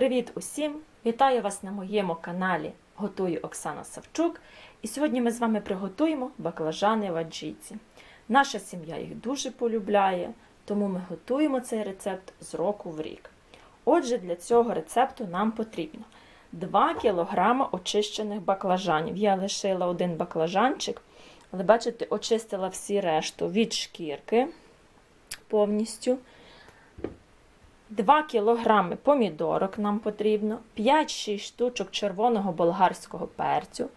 Привіт усім! Вітаю вас на моєму каналі Готую Оксана Савчук. І сьогодні ми з вами приготуємо баклажани в аджиці. Наша сім'я їх дуже полюбляє, тому ми готуємо цей рецепт з року в рік. Отже, для цього рецепту нам потрібно 2 кг очищених баклажанів. Я лишила один баклажанчик, але бачите, очистила всі решту від шкірки повністю. 2 кг помідорок нам потрібно, 5-6 штучок червоного болгарського перцю,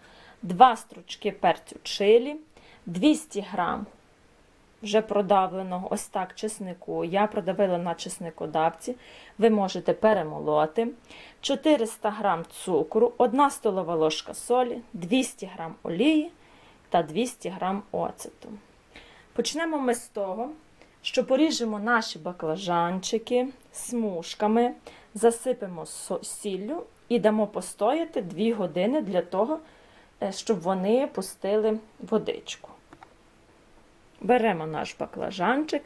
2 стручки перцю чилі, 200 г вже продавленого ось так чеснику. Я продавила на чесникодавці. Ви можете перемолоти. 400 г цукру, 1 столова ложка солі, 200 г олії та 200 г оцету. Почнемо ми з того, що поріжемо наші баклажанчики смужками, засипемо сіллю і дамо постояти 2 години для того, щоб вони пустили водичку. Беремо наш баклажанчик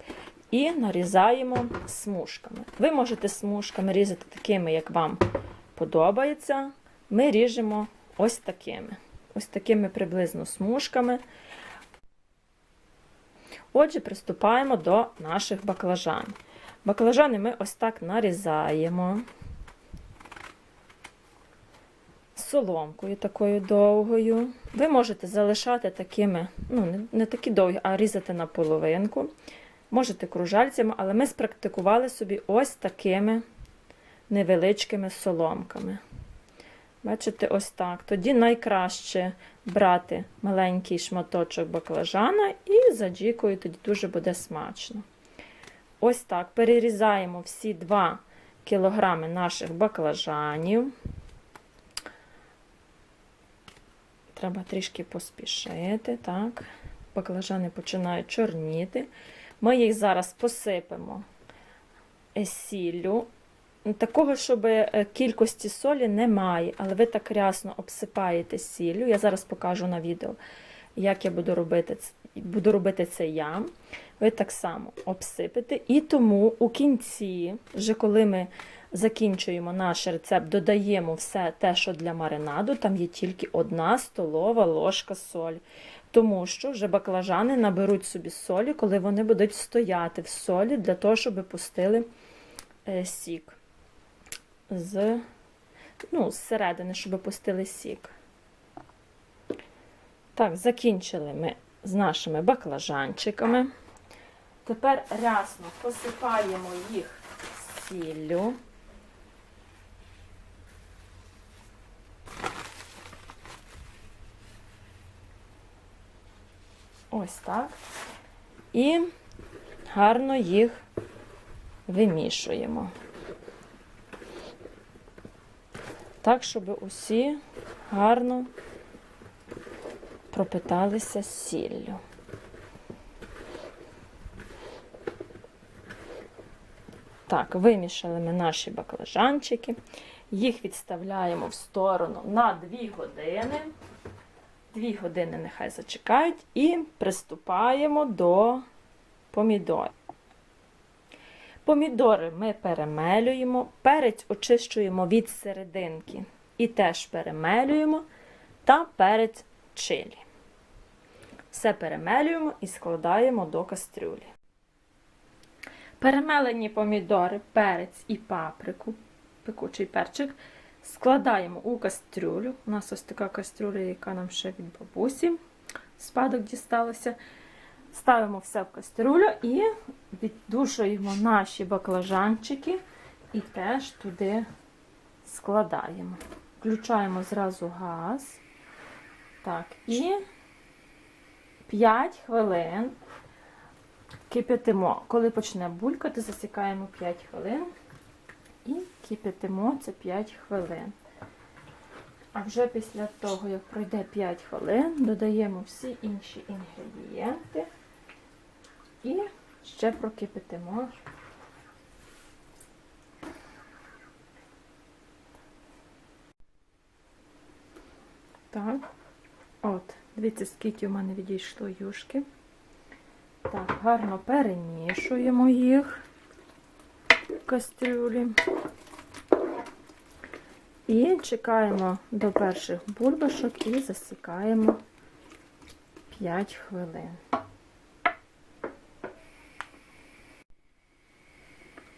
і нарізаємо смужками. Ви можете смужками різати такими, як вам подобається. Ми ріжемо ось такими. Ось такими приблизно смужками. Отже, приступаємо до наших баклажан. Баклажани ми ось так нарізаємо соломкою такою довгою. Ви можете залишати такими, ну, не, такі довгі, а різати на половинку. Можете кружальцями, але ми спрактикували собі ось такими невеличкими соломками. Бачите, ось так. Тоді найкраще брати маленький шматочок баклажана за джікою тоді дуже буде смачно. Ось так. Перерізаємо всі 2 кілограми наших баклажанів. Треба трішки поспішити. так. Баклажани починають чорніти. Ми їх зараз посипемо сіллю. Такого, щоб кількості солі немає, але ви так рясно обсипаєте сіллю. Я зараз покажу на відео, як я буду робити буду робити це я. Ви так само обсипете. І тому у кінці, вже коли ми закінчуємо наш рецепт, додаємо все те, що для маринаду, там є тільки одна столова ложка солі. Тому що вже баклажани наберуть собі солі, коли вони будуть стояти в солі, для того, щоб пустили сік з, ну, зсередини, щоб пустили сік. Так, закінчили ми з нашими баклажанчиками. Тепер рясно посипаємо їх сіллю. Ось так. І гарно їх вимішуємо. Так, щоб усі гарно пропиталися сіллю. Так, вимішали ми наші баклажанчики, їх відставляємо в сторону на 2 години. 2 години нехай зачекають, і приступаємо до помідорів. Помідори ми перемелюємо, перець очищуємо від серединки і теж перемелюємо та перець чилі. Все перемелюємо і складаємо до кастрюлі. Перемелені помідори, перець і паприку, пекучий перчик, складаємо у кастрюлю. У нас ось така кастрюля, яка нам ще від бабусі спадок дісталася. Ставимо все в кастрюлю і віддушуємо наші баклажанчики і теж туди складаємо. Включаємо зразу газ. Так, і 5 хвилин кипятимо. Коли почне булькати, засікаємо 5 хвилин і кипятимо це 5 хвилин. А вже після того, як пройде 5 хвилин, додаємо всі інші інгредієнти і ще прокипятимо. Так, от, дивіться, скільки у мене відійшло юшки. Так, гарно перемішуємо їх в кастрюлі. І чекаємо до перших бульбашок і засікаємо 5 хвилин.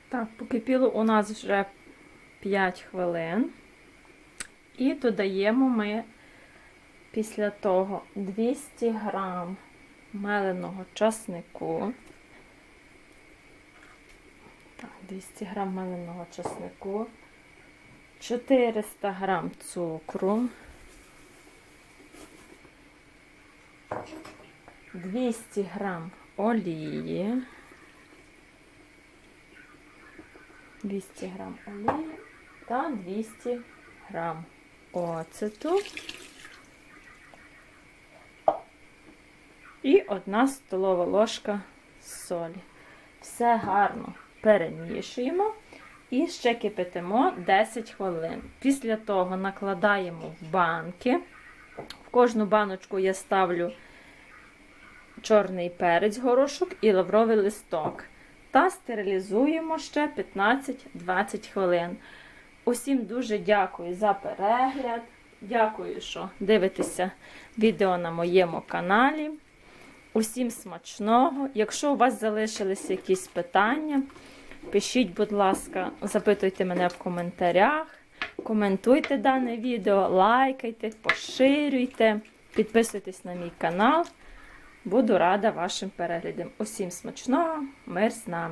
Так, покипіло у нас вже 5 хвилин. І додаємо ми після того 200 грам меленого часнику. Так, 200 грам меленого часнику, 400 грам цукру, 200 грам олії, 200 грам олії та 200 грам оцету і 1 столова ложка солі. Все гарно перемішуємо і ще кипятимо 10 хвилин. Після того накладаємо в банки. В кожну баночку я ставлю чорний перець горошок і лавровий листок. Та стерилізуємо ще 15-20 хвилин. Усім дуже дякую за перегляд. Дякую, що дивитеся відео на моєму каналі. Усім смачного. Якщо у вас залишилися якісь питання, пишіть, будь ласка, запитуйте мене в коментарях, коментуйте дане відео, лайкайте, поширюйте, підписуйтесь на мій канал. Буду рада вашим переглядам. Усім смачного, мир з нами!